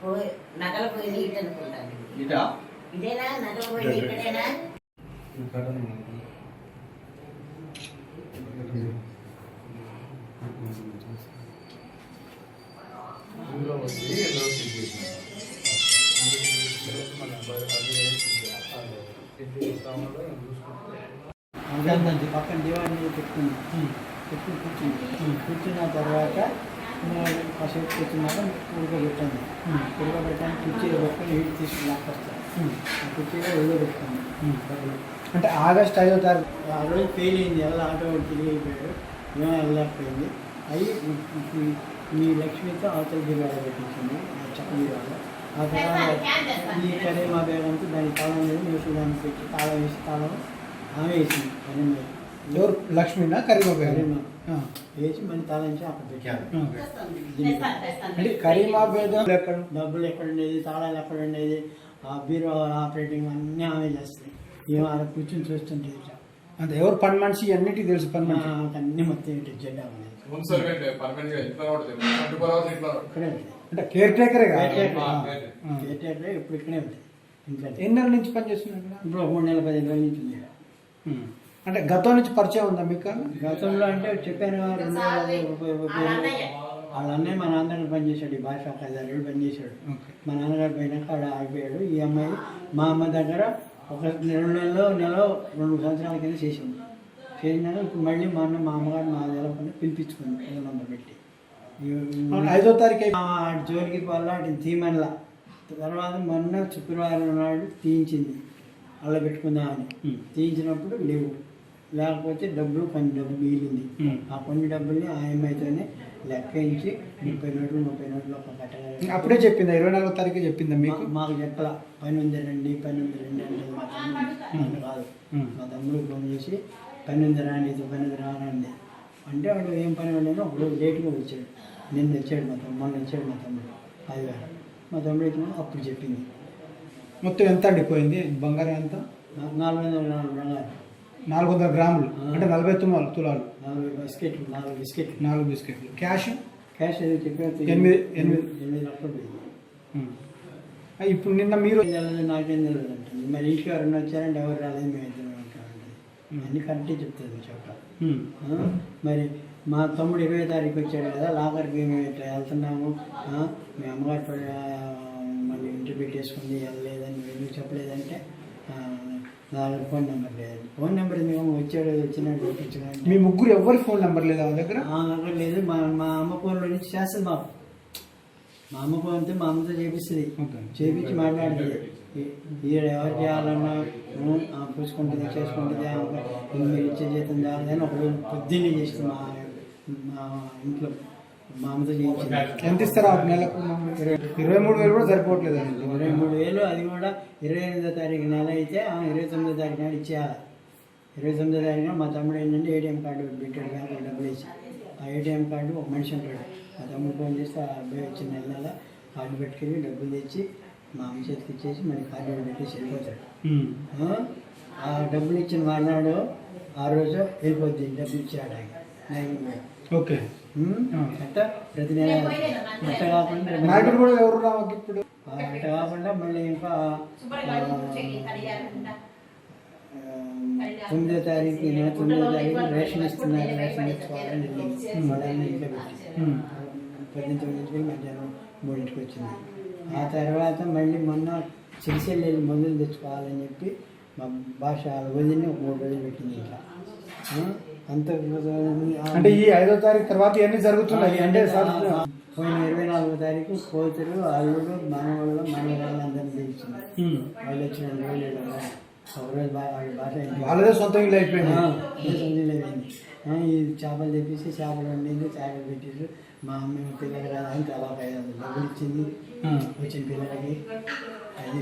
పోయి నగలు పోయి ఇటు అనుకుంటాను ఇటా ఇదేనా నగలు పోయి ఇక్కడేనా మంచి పక్కన దీవాన్ని పెట్టుకుంది పెట్టుకుని కూర్చుంది కూర్చున్న తర్వాత నేను కాసేపు కూర్చున్నాక ఉడకబెట్టాను ఉడకబెట్టాను కుర్చీలో పెట్టుకొని హీట్ తీసుకుని లాక్కొస్తాను ఆ కుర్చీలో డబ్బులు అంటే ఆగస్ట్ ఐదో తారీఖు ఆ రోజు ఫెయిల్ అయింది. ఎలా ఆటో తిరిగిపోయాడు ఏమో వెళ్ళలేకపోయింది. అవి మీ లక్ష్మితో అవతల జిల్లాలో పెట్టించింది. ఆ చక్క జిల్లాలో ఆ తర్వాత ఈ కరీమా బేగంతో దాని తాళం లేదు. న్యూస్ దాన్ని పెట్టి తాళం వేసి తాళం ఆమె వేసింది. కరీమా ఎవరు లక్ష్మీనా కరీమా కరీమా వేసి మళ్ళీ తాళం వేసి అక్కడ పెట్టారు. అంటే కరీమా బేగం ఎక్కడ? డబ్బులు ఎక్కడ ఉండేది తాళాలు ఎక్కడ ఉండేది ఆ బీరో ఆపరేటింగ్ అన్నీ ఆమె చేస్తాయి ఏమో కూర్చొని చూస్తుంటే. అంటే ఎవరు పని మనిషి అన్నిటికీ తెలుసు పని మనిషి. అన్ని మొత్తం ఇటు జెండా అంటే కేర్ టేకరే. ఆ. థియేటర్లో ఇప్పుడు ఇక్కడే ఇంట్లో ఎన్ని నెలల నుంచి పని చేస్తున్నారు ఇక్కడ? ఇప్పుడు మూడు నెలల పదిహేను రోజుల నుంచి ఉంది. అంటే గతం నుంచి పరిచయం ఉందా మీకు? గతంలో అంటే చెప్పాను రెండు వేల ముప్పై ముప్పై వాళ్ళ అన్నయ్య. వాళ్ళ అన్నయ్య మా నాన్నగారు పనిచేశాడు ఈ భాష కదారుడు పనిచేశాడు. మా నాన్నగారు పోయినాక ఆడ ఆగిపోయాడు. ఈ అమ్మాయి మా అమ్మ దగ్గర ఒక రెండు నెలలో నెల రెండు సంవత్సరాల కింద చేసింది. చేసినాక ఇప్పుడు మళ్ళీ మా అన్న మా అమ్మగారు మా తెలపని పిలిపించుకుంది ఫోన్ నెంబర్ పెట్టి. ఐదో తారీఖు. అయి- ఆ జోలికి వల్ల అటు తీమన్లా. తర్వాత మొన్న శుక్రవారం నాడు తీయించింది. అలా పెట్టుకుందామని. తీయించినప్పుడు లేవు. లేకపోతే డబ్బులు కొన్ని డబ్బులు మిగిలింది. ఆ కొన్ని డబ్బుల్ని ఆ అమ్మాయితోనే లెక్కించి ముప్పై నోట్లు ముప్పై నోట్లు ఒక కట్టగలిగి అప్పుడే చెప్పిందా? ఇరవై నాలుగో తారీఖు చెప్పిందా మీకు? మాకు చెప్పలా. పని ఉంది రండి పని ఉంది రండి అంటే మా తమ్ముడు. కాదు. మా తమ్ముడు ఫోన్ చేసి పని ఉంది రాండి ఇది పని ఉంది రానండి అంటే వాడు ఏం పని ఉండేనో ఒకరోజు లేట్గా వచ్చాడు నిన్న వచ్చాడు మా తమ్ముడు మొన్న వచ్చాడు మా తమ్ముడు. ఆదివారం మా తమ్ముడు అయితే అప్పుడు చెప్పింది. మొత్తం ఎంత అండిపోయింది బంగారం ఎంత? నాలుగు వందల నాలుగు బంగారు నాలుగు వందల గ్రాములు అంటే నలభై తులాలు తులాలు. నాలుగు బిస్కెట్లు నాలుగు బిస్కెట్లు. నాలుగు బిస్కెట్లు. క్యాష్? క్యాష్ ఏదో ఎనిమిది- ఎనిమిది. ఎనిమిది లక్షలు పోయింది ఇప్పుడు నిన్న మీరు ఏం తెలియదు నాకేం తెలియదు అంటుంది మరి ఇంటికి ఎవరైనా వచ్చారంటే ఎవరు రాలేదు మేము ఇద్దరం ఉంటామండి అన్ని కరెక్టే చెప్తుంది చోట. ఉమ్. ఆ, మరి మా తమ్ముడు ఇరవై తారీఖు వచ్చాడు కదా లాగర్కి మేము ఇట్లా వెళ్తున్నాము. ఆ, మీ అమ్మగారు మళ్ళీ ఇంటి పెట్టేసుకుంది వెళ్ళలేదని ఎందుకు చెప్పలేదంటే ఆ, ఫోన్ నెంబర్ లేదండి ఫోన్ నెంబర్ మేము వచ్చాడు వచ్చినాడు పెట్టించడానికి మీ ముగ్గురు ఎవరి ఫోన్ నెంబర్ లేదా దగ్గర? మా దగ్గర లేదు. మా మా అమ్మ ఫోన్లో నుంచి చేస్తుంది మాకు. మా అమ్మ ఫోన్తో మా అమ్మతో చేపిస్తుంది. చేపించి మాట్లాడుతుంది ఈడ ఎవరు చేయాలన్నా పూసుకుంటుంది చేసుకుంటుంది మీరు ఇచ్చే జీతం చేయాలని ఒక పొద్దున్నే చేస్తుంది మా మా ఇంట్లో. ఎంత ఇస్తారా ఒక నెలకు ఇరవై మూడు వేలు కూడా సరిపోవట్లేదండి ఇరవై మూడు వేలు అది కూడా ఇరవై ఎనిమిదో తారీఖు నెల అయితే ఆ, ఇరవై తొమ్మిదో తారీఖు నాడు ఇచ్చేయాలి. ఇరవై తొమ్మిదో తారీఖున మా తమ్ముడు ఏంటంటే ఏటీఎం కార్డు పెట్టాడు బ్యాంకులో డబ్బులు వేసి ఆ ఏటీఎం కార్డు ఒక మనిషి ఉంటాడు. మా తమ్ముడు ఫోన్ చేస్తే ఆ అబ్బాయి వచ్చిన నెల నెల కార్డు పెట్టుకుని డబ్బులు తెచ్చి మా అమ్మ చేతికి ఇచ్చేసి మళ్ళీ కార్డు పెట్టేసి వెళ్ళిపోతాడు. ఆ, ఆ డబ్బులు ఇచ్చిన మర్నాడు ఆ రోజు వెళ్ళిపోద్ది డబ్బులు ఇచ్చాడు ఆయన. ఓకే? అట్ట ప్రతి నెల అట్ట కాకుండా రెండు నాయకుడు కూడా ఎవరు రావాలి ఇప్పుడు? అట్ట కాకుండా మళ్ళీ ఇంకా తొమ్మిదో తారీఖు తొమ్మిదో తారీఖు రేషన్ ఇస్తున్నారు రేషన్ ఇచ్చుకోవాలని వాళ్ళని ఇంట్లో తొమ్మిదింటికి మధ్యాహ్నం మూడింటికి వచ్చింది. ఆ తర్వాత మళ్ళీ మొన్న సిరిసిల్ల వెళ్ళి మందులు తెచ్చుకోవాలని చెప్పి మా భాష వదిలి ఒక మూడు రోజులు పెట్టింది అంత అంటే ఈ ఐదో తారీఖు తర్వాత ఇవన్నీ జరుగుతున్నాయి అంటే సార్ పోయిన ఇరవై నాలుగో తారీఖు కోతులు అల్లుడు మనవాళ్ళు మనవాళ్ళు అందరినీ పిలిచినారు ఉమ్. వాళ్ళు వచ్చిన రోజులు. వాళ్ళదే సొంత ఇల్లు అయిపోయింది సందేహం లేదండి. ఆ, ఈ చేపలు తెప్పించి చేపలు వండింది చేపలు పెట్టిండ్రు మా అమ్మ పిల్లలు కదా అని తలా డబ్బులు ఇచ్చింది. వచ్చిన పిల్లలకి అది